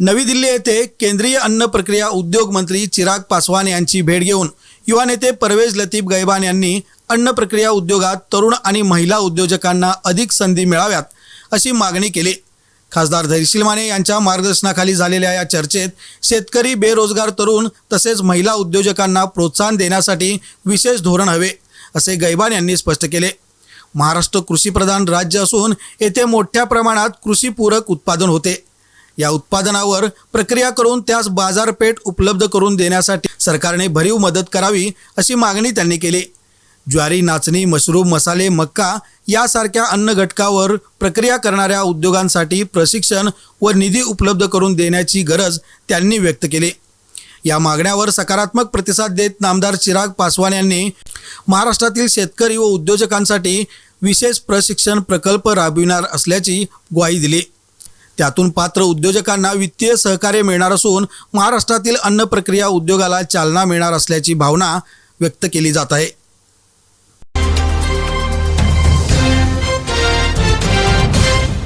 नवी दिल्ली येथे केंद्रीय अन्न प्रक्रिया उद्योग मंत्री चिराग पासवान यांची भेट घेऊन युवा नेते परवेज लतीफ गैबान यांनी अन्न प्रक्रिया उद्योगात तरुण आणि महिला उद्योजकांना अधिक संधी मिळाव्यात अशी मागणी केली. खासदार धैर्यशील माने यांच्या मार्गदर्शनाखाली झालेल्या या चर्चेत शेतकरी बेरोजगार तरुण तसेच महिला उद्योजकांना प्रोत्साहन देण्यासाठी विशेष धोरण हवे असे गैबान यांनी स्पष्ट केले. महाराष्ट्र कृषीप्रधान राज्य असून येथे मोठ्या प्रमाणात कृषीपूरक उत्पादन होते. या उत्पादनावर प्रक्रिया करून त्यास बाजारपेठ उपलब्ध करून देण्यासाठी सरकारने भरीव मदत करावी अशी मागणी त्यांनी केली. ज्वारी नाचणी मशरूम मसाले मक्का यासारख्या अन्न घटकावर प्रक्रिया करणाऱ्या उद्योगांसाठी प्रशिक्षण व निधी उपलब्ध करून देण्याची गरज त्यांनी व्यक्त केली. या मागण्यावर सकारात्मक प्रतिसाद देत नामदार चिराग पासवान यांनी महाराष्ट्रातील शेतकरी व उद्योजकांसाठी विशेष प्रशिक्षण प्रकल्प राबविणार असल्याची ग्वाही दिली. त्यातून पात्र उद्योजकांना वित्तीय सहकार्य मिळणार असून महाराष्ट्रातील अन्न प्रक्रिया उद्योगाला चालना मिळणार असल्याची भावना व्यक्त केली जात आहे.